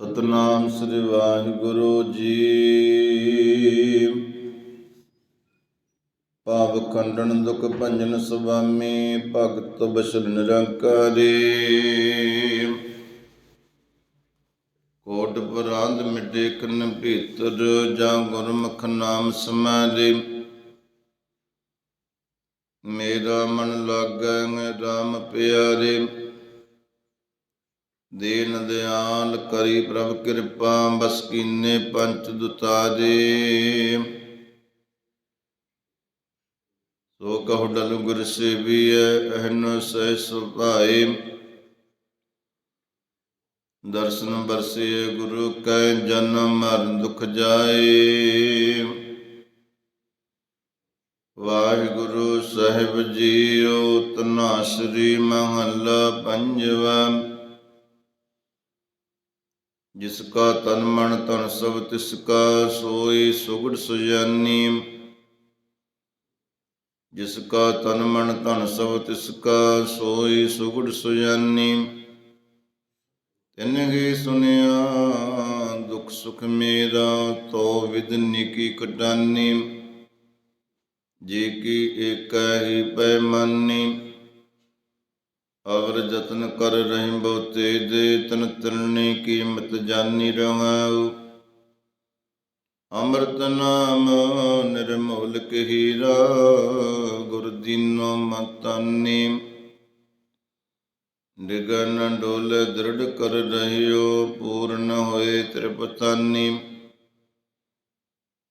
ਸਤਨਾਮ ਸ੍ਰੀ ਵਾਹਿਗੁਰੂ ਜੀ। ਪਾਪ ਖੰਡਨ ਦੁਖ ਭੰਜਨ ਸੁਭਾਮੀ ਭਗਤ ਬਸਲ ਨਿਰੰਕਾਰੀ। ਕੋਟ ਪ੍ਰਾਂਤ ਮਿਟੇ ਕਨ ਭੀਤਰ, ਜਾਂ ਗੁਰਮੁਖ ਨਾਮ ਸਮਾਰੇ। ਮੇਰਾ ਮਨ ਲਾਗੈ ਰਾਮ ਪਿਆਰੇ। ਦੀਨ ਦਿਆਲ ਕਰੀ ਪ੍ਰਭ ਕਿਰਪਾ, ਬਸ ਕੀਨੇ ਪੰਚ ਦੁਤਾਰੇ ਸੋ ਕਹੁ ਡਲ ਗੁਰ ਸੇਵੀਐ, ਅਹਨ ਸਹਿ ਸੁਭਾਏ। ਦਰਸ਼ਨ ਬਰਸੇ ਗੁਰੂ ਕੈ ਜਨਮ ਮਰਨ ਦੁਖ ਜਾਏ। ਵਾਹਿਗੁਰੂ ਸਾਹਿਬ ਜੀਓ ਤਨਾਸਰੀ ਮਹੱਲਾ ਪੰਜਵਾ। ਜਿਸ ਕਾ ਤਨ ਮਨ ਤਨ ਸਭ ਤਿਸ ਕਾ ਸੋਈ ਸੁਗੜ ਸੁਜਾਨੀ। ਜਿਸ ਕਾ ਤਨ ਮਨ ਤਨ ਸਭ ਤਿਸ ਕਾ ਸੋਈ ਸੁਗੜ ਸੁਜਾਨੀ। ਤਿਨ ਗੇ ਸੁਨਿਆ ਦੁਖ ਸੁਖ ਮੇਰਾ ਤੋ ਵਿਦਨੀ ਕੀ ਕਟਾਨੀ। ਜੀ ਕੀ ਏਕੈ ਹੀ ਪੈ ਅਵਰ ਜਤਨ ਕਰ ਰਹਿਮ ਬਹੁ ਤੇਜ ਦੇ, ਤਨ ਤਰਨੇ ਕੀਮਤ ਜਾਨੀ ਰਹਾਉ। ਅੰਮ੍ਰਿਤ ਨਾਮ ਨਿਰਮੋਲ ਕਹੀਰਾ ਗੁਰ ਦੀਨੋ ਮਤਾਨੀ। ਨਿਗਨ ਡੋਲ ਦ੍ਰਿੜ ਕਰ ਰਹਿਓ, ਪੂਰਨ ਹੋਏ ਤ੍ਰਿਪਤਾਨੀ।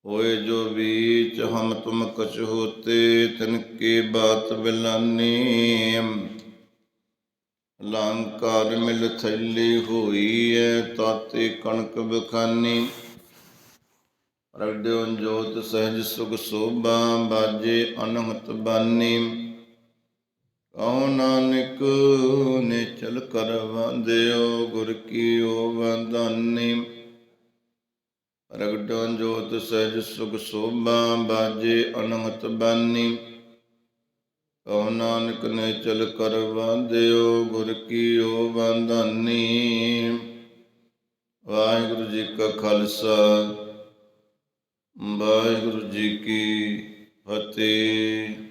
ਹੋਏ ਜੋ ਵੀਚ ਹਮ ਤੁਮ ਕਛ ਹੋਤੇ, ਤਿਨ ਕੇ ਬਾਤ ਬਿਲਾਨੀ। ਲੰਕਾਰ ਮਿਲ ਥੈਲੀ ਹੋਈ ਐ, ਤਾਤੇ ਕਣਕ ਬਖਾਨੀ। ਰਗਦਿਓ ਜੋਤ ਸਹਿਜ ਸੁਖ ਸੋਭਾ, ਬਾਜੇ ਅਨਹਤ ਬਾਨੀ। ਕਉ ਨਾਨਕ ਨੇ ਚਲ ਕਰ ਵੰਦਿਓ ਗੁਰ ਕੀ ਓ ਵੰਦਾਨੀ ਰਗਡੋਂ ਜੋਤ ਸਹਿਜ ਸੁਖ ਸੋਭਾ, ਬਾਜੇ ਅਨਹਤ ਬਾਨੀ। ਕਉ ਨਾਨਕ ਨੇ ਚਲ ਕਰ ਵਾਂਦਿਓ ਗੁਰ ਕੀ ਓ ਵੰਦਾਨੀ ਵਾਹਿਗੁਰੂ ਜੀ ਕਾ ਖਾਲਸਾ, ਵਾਹਿਗੁਰੂ ਜੀ ਕੀ ਫਤਿਹ।